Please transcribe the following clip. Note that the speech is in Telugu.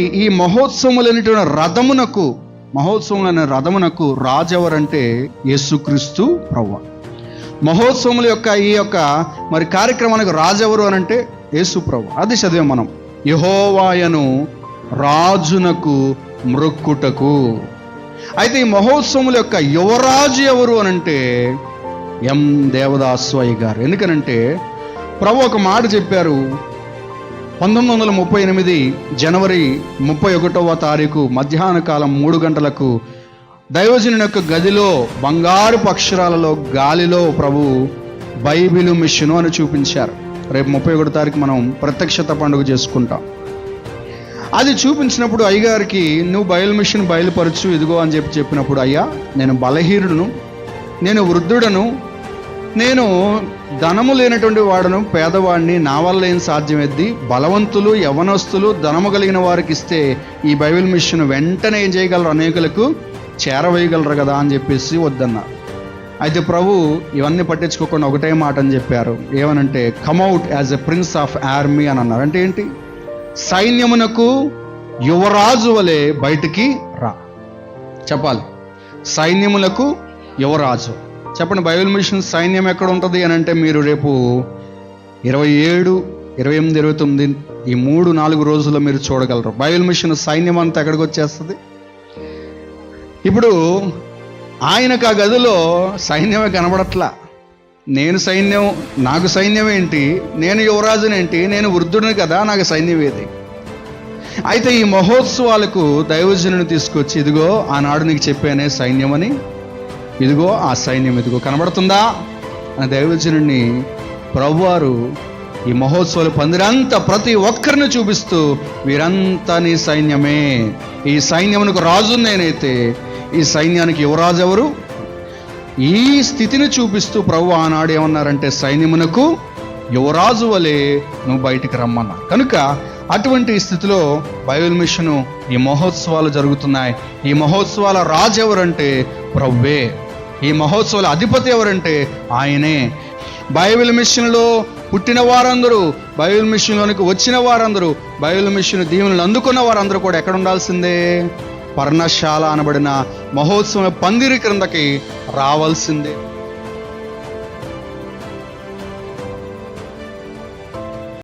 ఈ- ఈ మహోత్సవములైనటువంటి రథమునకు మహోత్సవములైన రథమునకు రాజు ఎవరంటే యేసుక్రీస్తు ప్రవ్వ. మహోత్సవముల యొక్క ఈ యొక్క మరి కార్యక్రమానికి రాజు ఎవరు అని అంటే యేసు ప్రభు అది చదివే మనం. యహోవాయను రాజునకు మృక్కుటకు. అయితే ఈ మహోత్సవముల యొక్క యువరాజు ఎవరు అని అంటే ఎం దేవదాస్వాయి గారు ఎందుకనంటే ప్రభు ఒక మాట చెప్పారు. పంతొమ్మిది వందల ముప్పై ఎనిమిది జనవరి ముప్పై ఒకటవ తారీఖు మధ్యాహ్న కాలం మూడు గంటలకు దైవజనుని యొక్క గదిలో బంగారు అక్షరాలలో గాలిలో ప్రభు బైబిల్ మిషను అని చూపించారు. రేపు ముప్పై ఒకటో తారీఖు మనం ప్రత్యక్షత పండుగ చేసుకుంటాం. అది చూపించినప్పుడు అయ్యగారికి నువ్వు బయలు మిషన్ బయలుపరచు ఇదిగో అని చెప్పి చెప్పినప్పుడు అయ్యా నేను బలహీనుడును నేను వృద్ధుడను నేను ధనము లేనటువంటి వాడను పేదవాడిని నా వల్ల ఏం సాధ్యమైద్ది? బలవంతులు యవనస్తులు ధనము కలిగిన వారికి ఇస్తే ఈ బైబిల్ మిషన్ వెంటనే ఏం చేయగలరు? అనేకులకు చేరవేయగలరు కదా అని చెప్పేసి వద్దన్నారు అయితే ప్రభు ఇవన్నీ పట్టించుకోకుండా ఒకటే మాట అని చెప్పారు. ఏమనంటే come out as a prince of army అని అన్నారు. అంటే ఏంటి? సైన్యమునకు యువరాజు వలె బయటికి రా. చెప్పాలి. సైన్యములకు యువరాజు. చెప్పండి బైబిల్ మిషన్ సైన్యం ఎక్కడ ఉంటుంది అని అంటే మీరు రేపు ఇరవై ఏడు ఇరవై ఎనిమిది ఇరవై తొమ్మిది ఈ మూడు నాలుగు రోజుల్లో మీరు చూడగలరు. బైబిల్ మిషన్ సైన్యం అంతా ఎక్కడికి వచ్చేస్తుంది? ఇప్పుడు ఆయనకు ఆ గదిలో సైన్యమే కనబడట్లా. నేను సైన్యం నాకు సైన్యం ఏంటి? నేను యువరాజునేంటి నేను వృద్ధుడిని కదా నాకు సైన్యం ఏది? అయితే ఈ మహోత్సవాలకు దైవజనుని తీసుకొచ్చి ఇదిగో ఆనాడు నీకు చెప్పానే సైన్యమని ఇదిగో ఆ సైన్యం ఇదిగో కనబడుతుందా? అని దైవజనుడిని ప్రభువారు ఈ మహోత్సవాలు పందిరంతా ప్రతి ఒక్కరిని చూపిస్తూ వీరంతా నీ సైన్యమే ఈ సైన్యమునకు రాజు నేనైతే ఈ సైన్యానికి యువరాజు ఎవరు? ఈ స్థితిని చూపిస్తూ ప్రభు ఆనాడు ఏమన్నారంటే సైన్యమునకు యువరాజు వలె నువ్వు బయటికి రమ్మన్నా కనుక అటువంటి స్థితిలో బైబిల్ మిషను ఈ మహోత్సవాలు జరుగుతున్నాయి. ఈ మహోత్సవాల రాజు ఎవరంటే ప్రవ్వే. ఈ మహోత్సవాల అధిపతి ఎవరంటే ఆయనే. బైబిల్ మిషన్లో పుట్టిన వారందరూ బైబిల్ మిషన్లోనికి వచ్చిన వారందరూ బైబిల్ మిషన్ దీవెనలు అందుకున్న వారందరూ కూడా ఎక్కడ ఉండాల్సిందే? పర్ణశాల అనబడిన మహోత్సవం పందిరి క్రిందకి రావాల్సిందే.